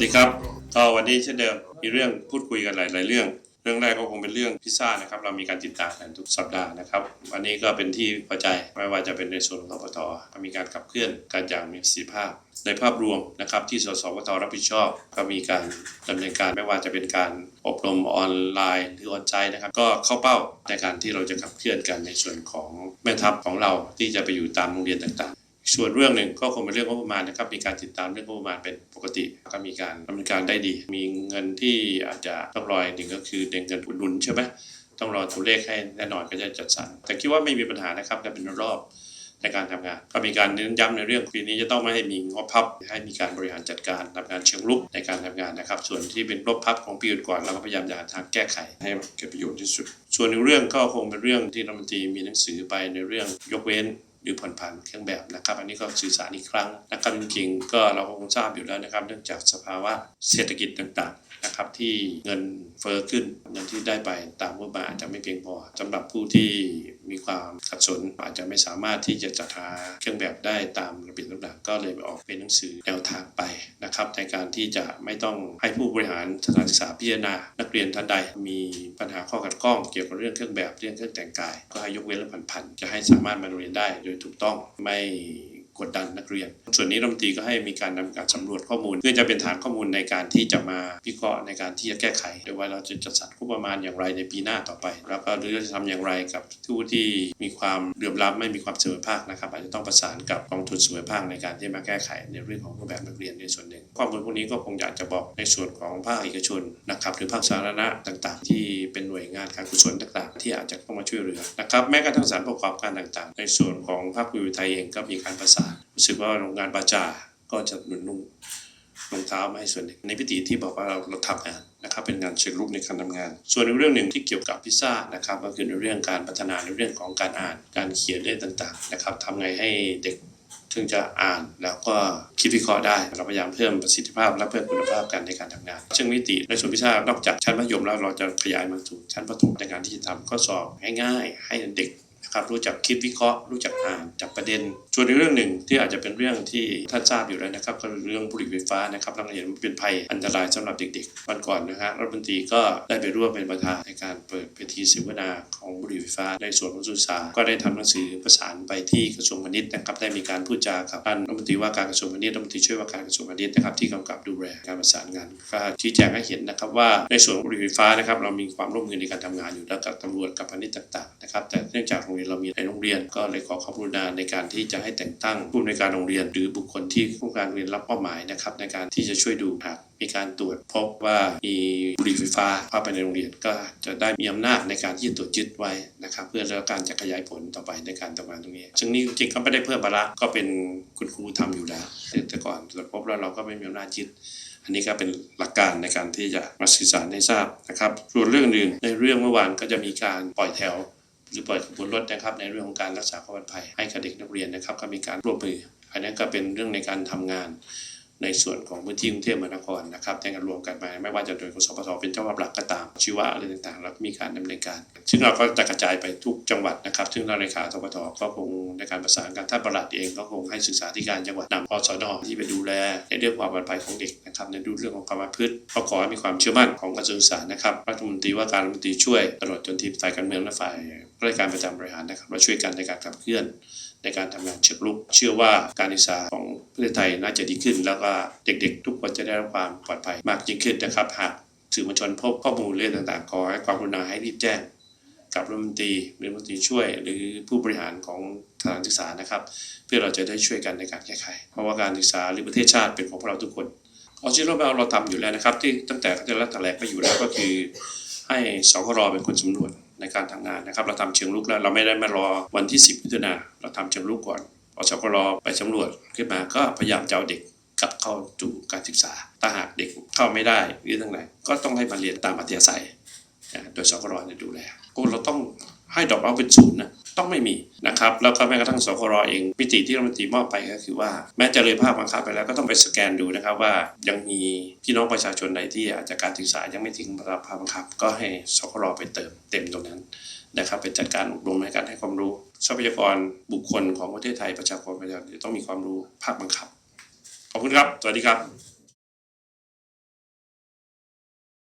ดีครับก็วันนี้เช่นเดิมมีเรื่องพูดคุยกันหลาย ๆ เรื่อง เรื่องแรกก็คงเป็นเรื่องพิซซ่านะครับเรามีการติดตามกันทุกสัปดาห์นะครับวันนี้ก็เป็นที่พอใจไม่ว่าจะเป็นในส่วนของอบตก็มีการขับเคลื่อนการอย่างมีประสิทธิภาพ ในภาพรวมนะครับที่สสวตรับผิดชอบ ก็มีการดำเนินการไม่ว่าจะเป็นการอบรมออนไลน์หรือออนไลน์นะครับ ก็เข้าเป้าในการที่เราจะขับเคลื่อนกันในส่วนของแม่ทัพของเราที่จะไปอยู่ตามโรงเรียนต่าง ๆ ส่วนเรื่องหนึ่งก็คงเป็นเรื่องงบประมาณนะครับ มีการติดตามเรื่องงบประมาณเป็นปกติ ก็มีการดำเนินการได้ดี มีเงินที่อาจจะต้องรออีกหนึ่งก็คือเงินอุดหนุนใช่ไหมต้องรอตัวเลขให้แน่นอนก็จะจัดสรร แต่คิดว่าไม่มีปัญหานะครับจะเป็นรอบในการทำงาน ก็มีการเน้นย้ำในเรื่องปีนี้จะต้องไม่ให้มีงบพับ ให้มีการบริหารจัดการทำงานเชิงลุกในการทำงานนะครับ ส่วนที่เป็นงบพับของปีก่อนเราก็พยายามจะหาทางแก้ไขให้เกิดประโยชน์ที่สุด ส่วนหนึ่งเรื่องก็คงเป็นเรื่องที่รัฐมนตรีมีหนังสือไปในเรื่องยกเว้น หรือผ่อนผันเครื่องแบบนะครับ อันนี้ก็สื่อสารอีกครั้งนะครับจริงๆก็เราคงทราบอยู่แล้วนะครับ เนื่องจากสภาวะเศรษฐกิจต่างๆนะครับที่เงินเฟ้อขึ้นเงินที่ได้ไปตามงบประมาอาจจะไม่เพียงพอสำหรับผู้ที่มีความขัดสนอาจจะไม่สามารถที่จะจัดหาเครื่องแบบได้ตามระเบียบต่างๆก็เลยออกเป็นหนังสือแนวทางไปนะครับ ในการที่จะไม่ต้องให้ผู้บริหารสถานศึกษาพิจารณา นักเรียนท่านใดมีปัญหาข้อขัดข้องเกี่ยวกับเรื่องเครื่องแบบเรื่องเครื่องแต่งกาย ก็ให้ยกเว้นและผ่อนผันจะให้สามารถมาเรียนได้โดยถูกต้องไม่ กดดันนักเรียน ส่วนนี้รัฐมนตรีก็ให้มีการนำการสำรวจข้อมูล เพื่อจะเป็นฐานข้อมูลในการที่จะมาวิเคราะห์ในการที่จะแก้ไขโดยว่าเราจะจัดสรรงบประมาณอย่างไรในปีหน้าต่อไป แล้วก็หรือจะทำอย่างไรกับผู้ที่มีความเหลื่อมล้ำไม่มีความเสมอภาคนะครับอาจจะต้องประสานกับกองทุนเสมอภาคในการที่มาแก้ไขในเรื่องของรูปแบบนักเรียนในส่วนหนึ่งข้อมูลพวกนี้ก็คงอยากจะบอกในส่วนของภาคเอกชนนะครับหรือภาคสาธารณะต่างๆ ที่เป็นหน่วยงานการกุศลต่าง ๆ ที่อาจจะเข้ามาช่วยเหลือนะครับแม้กระทั่งสารประกอบการต่าง ๆ ในส่วนของภาควิวไทยเองก็มีการประสานรู้สึกว่าโรงงานบาจาก็จะหนุนนุ่งรองเท้ามาให้ส่วนหนึ่งในพิธีที่บอกว่าเราเราทำงานนะครับเป็นงานเชิงรุกในการทำงาน ส่วนในเรื่องหนึ่งที่เกี่ยวกับพิซซ่านะครับก็คือในเรื่องการพัฒนาในเรื่องของการอ่านการเขียนเรื่องต่างๆนะครับทำไงให้เด็กถึงจะอ่านแล้วก็คิดวิเคราะห์ได้ เราพยายามเพิ่มประสิทธิภาพและเพิ่มคุณภาพกันในการทำงานเชิงนิติในส่วนพิซซ่านอกจากชั้นมัธยมแล้วเราจะขยายมาสู่ชั้นประถมในการที่จะทำข้อสอบง่ายๆ ให้เด็ก ครับรู้จักคิดวิเคราะห์ รู้จักอ่านจับประเด็นส่วนในเรื่องหนึ่งที่อาจจะเป็นเรื่องที่ท่านทราบอยู่แล้วนะครับก็เรื่องบุหรี่ไฟฟ้านะครับเราเห็นเป็นภัยอันตรายสำหรับเด็กๆวันก่อนนะฮะรัฐมนตรีก็ได้ไปร่วมเป็นประธานในการเปิดเวทีเสวนาของบุหรี่ไฟฟ้า ในส่วนของสุสาก็ได้ทำหนังสือประสานไปที่กระทรวงพาณิชย์นะครับได้มีการพูดจากับท่านรัฐมนตรีว่าการกระทรวงพาณิชย์รัฐมนตรีช่วยว่าการกระทรวงพาณิชย์นะครับที่กำกับดูแลการประสานงานก็ชี้แจงให้เห็นนะครับว่าในส่วนบุหรี่ไฟฟ้านะครับเรามีความร่วมมือในการทำงานอยู่แล้วกับตำรวจกับพาณิชย์ต่างๆนะครับแต่เนื่องจากโรงรียนเรามีในโรงเรียน ก็เลยขอความกรุณาในการที่จะให้แต่งตั้งผู้อำนวยการโรงเรียน หรือบุคคลที่ผู้การเรียนรับมอบหมายนะครับในการที่จะช่วยดูหากมีการตรวจพบว่ามีบุหรี่ไฟฟ้าเข้าไปในโรงเรียนก็จะได้มีอำนาจในการที่จะตรวจยึดไว้นะครับ เพื่อแล้วการจะขยายผลต่อไปในการทำงานตรงนี้ ซึ่งนี่จริงก็ไม่ได้เพิ่มภาระก็เป็นคุณครูทำอยู่แล้วแต่ก่อนตรวจพบแล้วเราก็ไม่มีอำนาจยึดอันนี้ก็เป็นหลักการในการที่จะมาสื่อสารให้ทราบนะครับส่วนเรื่องอื่นในเรื่องเมื่อวานก็จะมีการปล่อยแถว หรือปล่อยขบวนรถนะครับในเรื่องของการรักษาความปลอดภัยให้กับเด็กนักเรียนนะครับก็มีการร่วมมืออันนี้ก็เป็นเรื่องในการทำงาน ในส่วนของพื้นที่กรุงเทพมหานครนะครับในการรวมกันมาไม่ว่าจะโดยกสพทเป็นเจ้าภาพหลักก็ตามชีวะอะไรต่างๆ แล้วก็มีการดำเนินการ ซึ่งเราก็จะกระจายไปทุกจังหวัดนะครับ ซึ่งเราเลขาสพทก็คงในการประสานกันท่านประหลัดเองก็คงให้ศึกษาธิการจังหวัดนำอสนที่ไปดูแลในเรื่องความปลอดภัยของเด็กนะครับในดูเรื่องของความประพฤติก็ขอให้มีความเชื่อมั่นของกระทรวงศึกษานะครับรัฐมนตรีว่าการรัฐมนตรีช่วยตลอดจนทีมฝ่ายการเมืองและฝ่ายราชการประจำบริหารนะครับมาช่วยกันในการขับเคลื่อน ในการทำงานเชิงลุก เชื่อว่าการศึกษาของประเทศไทยน่าจะดีขึ้น แล้วก็เด็กๆ ทุกคนจะได้รับความปลอดภัยมากยิ่งขึ้นนะครับหากสื่อมวลชนพบข้อมูลเรื่องต่างๆขอให้ความกรุณาให้รีบแจ้ง กับรัฐมนตรีหรือรัฐมนตรีช่วย หรือผู้บริหารของสถานศึกษานะครับ เพื่อเราจะได้ช่วยกันในการแก้ไข เพราะว่าการศึกษาหรือประเทศชาติเป็นของพวกเราทุกคนออจิโรเบลเราทำอยู่แล้วนะครับ ที่ตั้งแต่ที่รัฐแถลงไปอยู่แล้วก็คือให้สครเป็นคนสำรวจ ในการทำงานนะครับ เราทำเชิงลุกแล้วเราไม่ได้มารอวันที่ 10มิถุนาเราทำเชิงลุกก่อนพอสกรไปสำรวจขึ้นมาก็พยายามจะเอาเด็กกลับเข้าสู่การศึกษาถ้าหากเด็กเข้าไม่ได้หรือทั้งไหนก็ต้องให้มาเรียนตามอัธยาศัยโดยสกรดูแลก็เราต้อง ให้ดอกเอาเป็นศูนย์นะต้องไม่มีนะครับแล้วก็แม้กระทั่งสครเองมิติที่รัฐมนตรีมอบไปก็คือว่า แม้จะเลยภาพบังคับไปแล้วก็ต้องไปสแกนดูนะครับว่ายังมีพี่น้องประชาชนใดที่อาจจะการศึกษายังไม่ถึงภาพบังคับ ก็ให้สครไปเติมเต็มตรงนั้นนะครับเป็นจัดการอบรมในการให้ความรู้ ทรัพยากรบุคคลของประเทศไทยประชากรประชาชนต้องมีความรู้ภาคบังคับ ขอบคุณครับ สวัสดีครับ